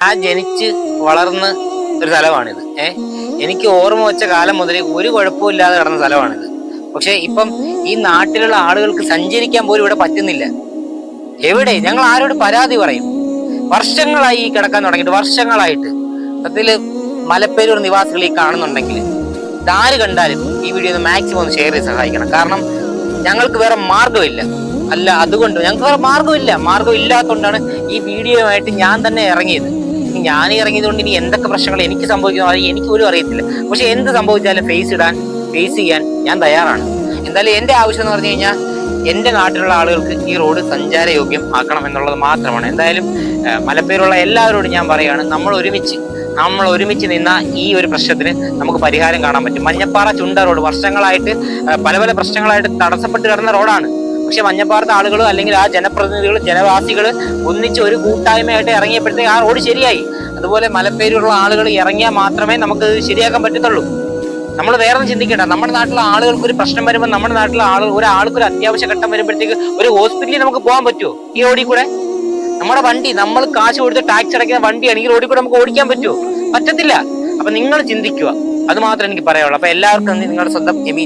ഞാൻ ജനിച്ച് വളർന്ന് ഒരു സ്ഥലമാണിത്. ഏഹ് എനിക്ക് ഓർമ്മ വെച്ച കാലം മുതൽ ഒരു കുഴപ്പമില്ലാതെ കിടന്ന സ്ഥലമാണിത്. പക്ഷെ ഇപ്പം ഈ നാട്ടിലുള്ള ആളുകൾക്ക് സഞ്ചരിക്കാൻ പോലും ഇവിടെ പറ്റുന്നില്ല. എവിടെ? ഞങ്ങൾ ആരോട് പരാതി പറയും. വർഷങ്ങളായി ഈ കിടക്കാൻ തുടങ്ങിയിട്ട് വർഷങ്ങളായിട്ട്. സത്യത്തിൽ മലപ്പേരൂർ നിവാസികൾ ഈ കാണുന്നുണ്ടെങ്കിൽ ഇതാര് കണ്ടാലും ഈ വീഡിയോ ഒന്ന് മാക്സിമം ഒന്ന് ഷെയർ ചെയ്ത് സഹായിക്കണം. കാരണം ഞങ്ങൾക്ക് വേറെ മാർഗമില്ല അല്ല അതുകൊണ്ട് ഞങ്ങൾക്ക് വേറെ മാർഗമില്ല മാർഗം ഇല്ലാത്തതുകൊണ്ടാണ് ഈ വീഡിയോയുമായിട്ട് ഞാൻ തന്നെ ഇറങ്ങിയത്. ഞാൻ ഇറങ്ങിയത് കൊണ്ട് ഇനി എന്തൊക്കെ പ്രശ്നങ്ങൾ എനിക്ക് സംഭവിക്കുന്നു അത് എനിക്ക് പോലും അറിയത്തില്ല. പക്ഷെ എന്ത് സംഭവിച്ചാലും ഫേസ് ഇടാൻ ഫേസ് ചെയ്യാൻ ഞാൻ തയ്യാറാണ്. എന്തായാലും എന്റെ ആവശ്യം എന്ന് പറഞ്ഞു കഴിഞ്ഞാൽ എന്റെ നാട്ടിലുള്ള ആളുകൾക്ക് ഈ റോഡ് സഞ്ചാരയോഗ്യം ആക്കണം എന്നുള്ളത് മാത്രമാണ്. എന്തായാലും മലപ്പേരുള്ള എല്ലാവരോടും ഞാൻ പറയുകയാണ് നമ്മൾ ഒരുമിച്ച് നമ്മൾ ഒരുമിച്ച് നിന്ന ഈ ഒരു പ്രശ്നത്തിന് നമുക്ക് പരിഹാരം കാണാൻ പറ്റും. മഞ്ഞപ്പാറ ചുണ്ട റോഡ് വർഷങ്ങളായിട്ട് പല പല പ്രശ്നങ്ങളായിട്ട് തടസ്സപ്പെട്ട് കിടന്ന റോഡാണ് പക്ഷെ മഞ്ഞപ്പാറത്തെ ആളുകൾ അല്ലെങ്കിൽ ആ ജനപ്രതിനിധികൾ ജനവാസികൾ ഒന്നിച്ച് ഒരു കൂട്ടായ്മയായിട്ട് ഇറങ്ങിയപ്പോഴത്തേക്ക് ആ റോഡ് ശരിയായി. അതുപോലെ മലപ്പേരിലുള്ള ആളുകൾ ഇറങ്ങിയാൽ മാത്രമേ നമുക്ക് ശരിയാക്കാൻ പറ്റത്തുള്ളൂ. നമ്മൾ വേറെ ചിന്തിക്കേണ്ട. നമ്മുടെ നാട്ടിലെ ആളുകൾക്ക് ഒരു പ്രശ്നം വരുമ്പോൾ നമ്മുടെ നാട്ടിലെ ആൾ ഒരാൾക്ക് ഒരു അത്യാവശ്യ ഘട്ടം വരുമ്പോഴത്തേക്ക് ഒരു ഹോസ്പിറ്റലിൽ നമുക്ക് പോകാൻ പറ്റുമോ? ഈ ഓടി കൂടെ? നമ്മുടെ വണ്ടി നമ്മൾ കാശ് കൊടുത്ത് ടാക്സ് അടയ്ക്കുന്ന വണ്ടിയാണ് ഈ റോഡിൽ കൂടെ നമുക്ക് ഓടിക്കാൻ പറ്റുമോ? പറ്റത്തില്ല. അപ്പൊ നിങ്ങൾ ചിന്തിക്കുക. അത് മാത്രമേ എനിക്ക് പറയാനുള്ളൂ. അപ്പൊ എല്ലാവർക്കും. നിങ്ങളുടെ സ്വന്തം എമി